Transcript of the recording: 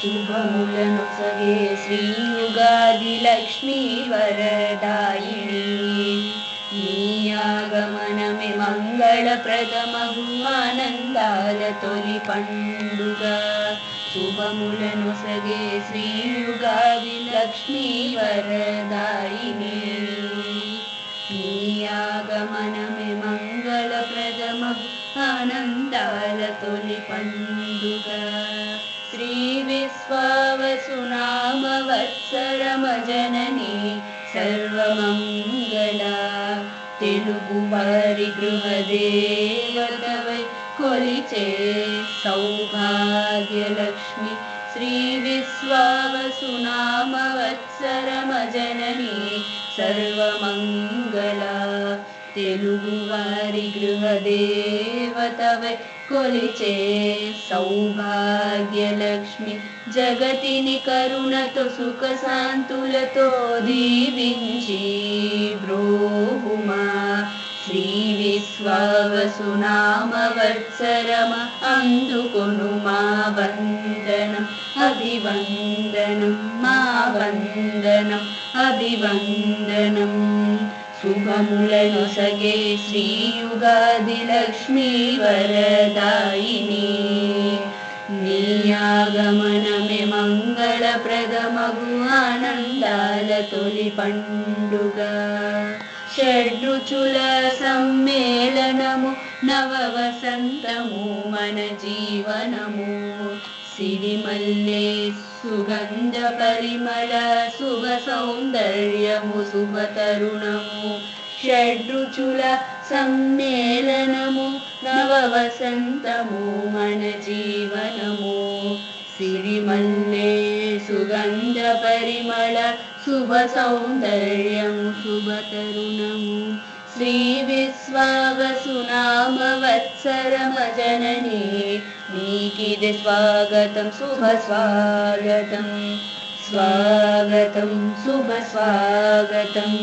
शुभमुलनुसगे श्रीयुगादिलक्ष्मी वरदायिनी नीयागमनमे मङ्गलप्रदमगु आनन्दाल तोलि पण्डुग शुभमुलनुसगे श्रीयुगादिलक्ष्मी वरदायिनी नीयागमनमे मङ्गलप्रदमगु आनन्दाल तोलि पण्डुग श्रीविश्वावसुनामवत्सरमजननी सर्वमङ्गला। तेलुगुवारि गृहदेवतवै कोलिचे सौभाग्यलक्ष्मी श्रीविश्वावसुनामवत्सरमजननी सर्वमङ्गला तेलुगुवारि गृहदेवतवै कोलिचे सौभाग्यलक्ष्मी जगतिनि करुणतो सुखसान्तुलतो दीविञ्ची ब्रोहुमा श्रीविश्वावसुनामवत्सरम अन्धुकुनु मा वन्दनम् अभिवन्दनं मा वन्दनम् अभिवन्दनम् शुभमुलनुसगे श्रीयुगादिलक्ष्मी वरदायिनी नीयागमनमे मङ्गलप्रदमगु आनन्दाल तोलि पण्डुग षड्रुचुलसम्मेलनमु नववसन्तमु मनजीवनमु। सिरिमल्ले सुगन्धपरिमल शुभसौन्दर्यमु शुभतरुणमु षड्रुचुल सम्मेलनमु नववसन्तमु मनजीवनमु। सिरिमल्ले सुगन्धपरिमल शुभसौन्दर्यं शुभतरुणमु। श्रीविश्वावसुनामवत्सरमजननी नीकिदे स्वागतं शुभस्वागतं स्वागतं शुभस्वागतम्